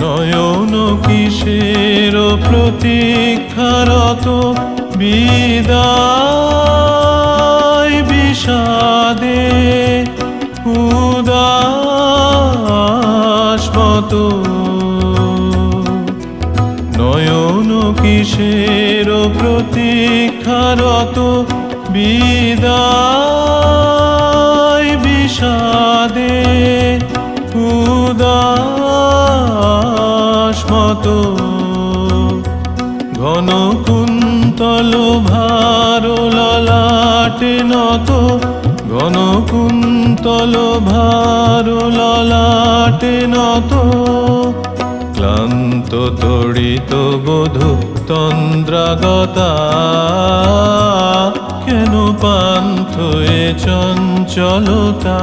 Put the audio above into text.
নয়ন কিসের প্রতীক্ষারত বিদায় বিষাদে উদাস মতো। নয়ন কিসের প্রতীক্ষারত বিদায় বিষাদে। মতো। ঘন কুন্তল ভার ললাটে নত। ঘন কুন্তল ভার ললাটে নত। ক্লান্ত তড়িত বধূ তন্দ্রাগতা, কেন পান্থ এ চঞ্চলতা?